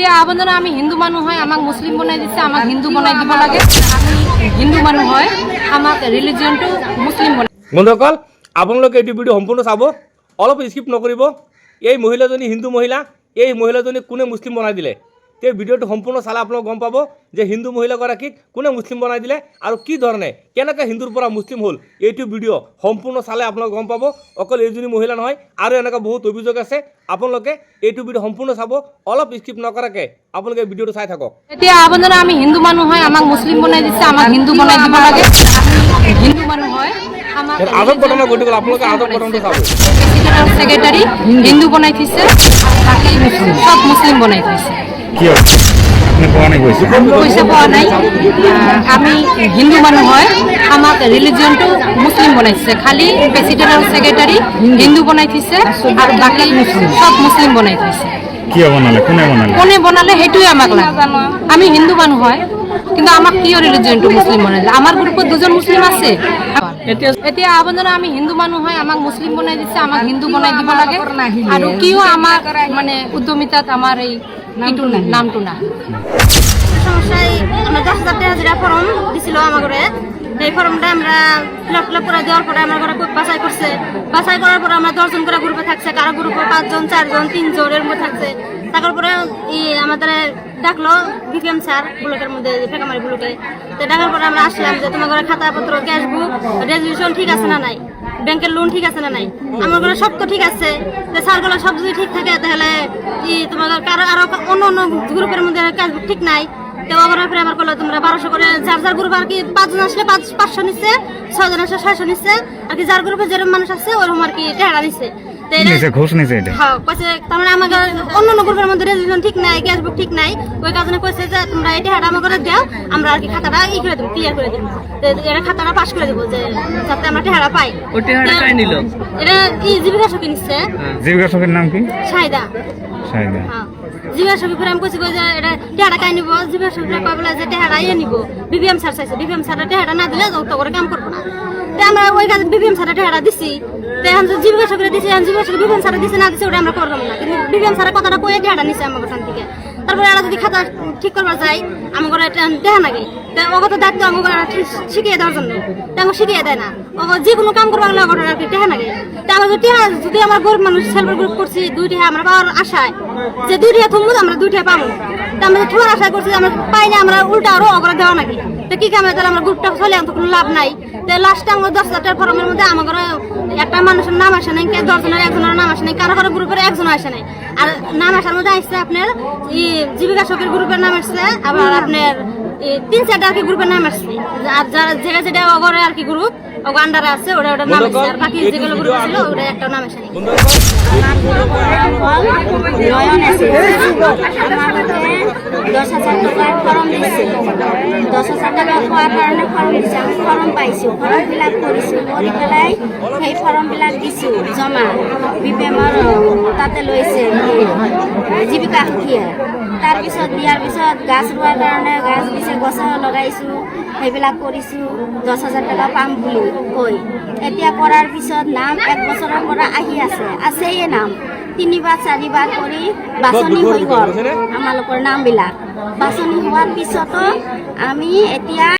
এতিয়া আবেদন, আমি হিন্দু মানুহ হয়, আমাক মুছলিম বনাই দিছে, আমাক হিন্দু বনাই দিব লাগে। আমি হিন্দু মানুহ হয়, আমাক ৰিলিজিয়নটো মুছলিম বনাই বন্ধুসকল, আপোনালোকে এইটো ভিডিঅ' সম্পূৰ্ণ চাব। অলপ স্কিপ নকৰিব। এই মহিলাজনী হিন্দু মহিলা, এই মহিলাজনীক কোনে মুছলিম বনাই দিলে? সেই ভিডিঅ'টো সম্পূৰ্ণ চালে আপোনালোক গম পাব যে হিন্দু মহিলাগৰাকীক কোনে মুছলিম বনাই দিলে আৰু কি ধৰণে কেনেকৈ হিন্দুৰ পৰা মুছলিম হ'ল এইটো ভিডিঅ' সম্পূৰ্ণ চালে আপোনালোক গম পাব। অকল এইজনী মহিলা নহয় আৰু এনেকুৱা বহুত অভিযোগ আছে। আপোনালোকে এইটো ভিডিঅ' সম্পূৰ্ণ চাব অলপ স্কিপ নকৰাকৈ আপোনালোকে ভিডিঅ'টো চাই থাকক। এতিয়া আবেদন আমি হিন্দু মানুহ হয় আমাক মুছলিম বনাই দিছে আমাক হিন্দু বনাই দিব লাগে। হিন্দু মানুহ হয় আগত ঘটনা ঘটি গ'ল আপোনালোকে আগত ঘটনাটো চাব। প্ৰেচিডেণ্ট হিন্দু বনাই থৈছে বাকী চব মুছলিম বনাই থৈছে। আমি হিন্দু মানুহ হয় আমাক ৰিলিজিয়নটো মুছলিম বনাইছে। খালি প্ৰেচিডেণ্ট আৰু ছেক্ৰেটাৰী হিন্দু বনাই থৈছে আৰু বাকী চব মুছলিম বনাই থৈছে। কিয় বনালে? কোনে বনালে? কোনে বনালে সেইটোৱে আমাক লাগে। আমি হিন্দু মানুহ হয় কিন্তু আমাক কিয় ৰিলিজিয়নটো মুছলিম বনাইছে? আমাৰ গ্ৰুপত দুজন মুছলিম আছে। এতিয়া আবেদন আমি হিন্দু মানুহ হয়, আমাক মুছলিম বনাই দিছে, আমাক হিন্দু বনাই দিব লাগে। আৰু কিয় আমাক মানে উদ্যমিতাত আমাৰ এই নামটো নাই সমস্যায় আমরা দশ হাজার টাকা ফর্ম দিছিল ঘরে এই ফর্মটা আমরা ফিল আপ করে দেওয়ার পরে আমার ঘরে বাছাই করছে। বাছাই করার পরে আমরা দশজন করে গ্রুপে থাকছে, কারও গ্রুপে পাঁচজন, চারজন, তিনজন এর মধ্যে থাকছে। তারপর পরে আমাদের ডাকলো বিপিএম স্যার ব্লকের মধ্যে ফেকামারি ব্লকে। তো ডাকার পরে আমরা আসলাম যে তোমার ঘরে খাতাপত্র ক্যাশ বুক রেজুলেশন ঠিক আছে না নাই? ব্যাংকের লোন ঠিক আছে না নাই? আমার ঘরে সব তো ঠিক আছে। তো স্যারগুলো সব যদি ঠিক থাকে তাহলে ই তোমার কারও, আরও অন্য অন্য গ্রুপের মধ্যে ক্যাশ বুক ঠিক নাই। করল তোমরা বারোশো করে যার যার গ্রুপ আর কি পাঁচজন আসলে পাঁচ পাঁচশো নিচ্ছে ছয়জন আসলে ছয়শো নিচ্ছে আর কি যার গ্রুপে যেরকম মানুষ আছে ওরকম আর কি টেহারা নিচ্ছে ঘুষ নিচে এটা। হ্যাঁ কইছে তার মানে আমাকে অন্য অন্য গ্রুপের মধ্যে রেজুলেশন ঠিক নাই গ্যাস ঠিক নাই। ওই কারণে কইছে যে তোমরা এটা হাটা আমাকে দাও আমরা আর কি খাতাটা ই করে দেবো ক্লিয়ার করে দেবো। এটা খাতাটা পাস করে দেবো যে যাতে আমরা টেহারা পাই। ও টেহারা কাই নিল? এটা ই জীবিকা সখী নিচ্ছে জীবিকা সখীর নাম কি? সাইদা সাইদা হ্যাঁ। জীবিকা সখী ফের আমি কইছি কই যে এটা টেহারা কাই নিব। জীবিকা সখী কয় বলে যে টেহারা ইয়ে নিব। বিবিএম স্যার চাইছে বিবিএম স্যার টেহারা না দিলে যত করে কাম করব না। তো আমরা ওই কাজে বিবিএম স্যার টেহারা দিছি। তো এখন যে জীবিকা সখী দিছি, এখন জীবিকা সখী বিবিএম স্যার দিছে না দিছে ওটা আমরা করলাম না। কিন্তু বিবিএম স্যারের কথাটা কয়ে টেহারা নিছে আমার ওখান থেকে। তারপরে এরা যদি খাতা ঠিক করবার যায় আমার ঘরে দেহা নাকি তো দায়িত্ব ঠিক শিখিয়ে দেওয়ার জন্য। তো আমার শিখিয়ে দেয় না। ও যে কোনো কাম করবার গেলে ওগত আর কি টেহা নাকি তো আমার যদি যদি আমার গরিব মানুষ সেলফ গ্রুপ করছি দুই টেহা আমরা পাওয়ার আশায়, যে দুই টেহা থমবো, আমরা দুই টেহা পাবো। তো আমরা ঠোয়ার আশা করছি আমরা পাই না আমরা উল্টা আরও অগ্র দেওয়া নাকি? তো কি কামে তাহলে আমরা গ্রুপটা চলে তো কোনো লাভ নাই? তো লাস্টে আমার দশ হাজার ফর্মের মধ্যে আমার একটা মানুষের নাম আসে নাই, কে দশজনের, একজনের নাম আসে নাই, কারও কারও গ্রুপের একজন আসে নাই। আর নাম আসার মধ্যে আসছে আপনার জীবিকা সখীর গ্রুপের নাম আসছে আবার আপনার তিন চারটা আর কি গ্রুপের নাম আসছে। আর যারা যেটা যেটা অগরে আর কি গ্রুপ ও আন্ডারে আছে ওটা ওটা নাম আসছে আর বাকি যেগুলো গ্রুপ ছিল ওটা একটা নাম আসে নাই নয়ন আছে আমাকে দশ হাজার টাকার ফর্ম দিছে। দশ হাজার টাকা পোৱাৰ কাৰণে ফৰ্ম দিছে। আমি ফৰ্ম পাইছোঁ। ফৰ্ম ফিল আপ কৰিছোঁ। কৰি পেলাই সেই ফৰ্মবিলাক দিছোঁ। জমা। বি পি তাতে লৈছে। জীৱিকা সখীয়ে। তাৰপিছত দিয়াৰ পিছত গাছ ৰোৱাৰ কাৰণে গাছ দিছে, গছ লগাইছোঁ, সেইবিলাক কৰিছোঁ। দহ হাজাৰ টকা পাম বুলি কৈ। এতিয়া কৰাৰ পিছত নাম এক বছৰৰ পৰা আহি আছে। আছেয়ে নাম। তিনিবাৰ চাৰিবাৰ কৰি বাছনি হৈ গ'ল। আমালোকৰ নামবিলাক। বাছনি হোৱাৰ পিছতো আমি এতিয়া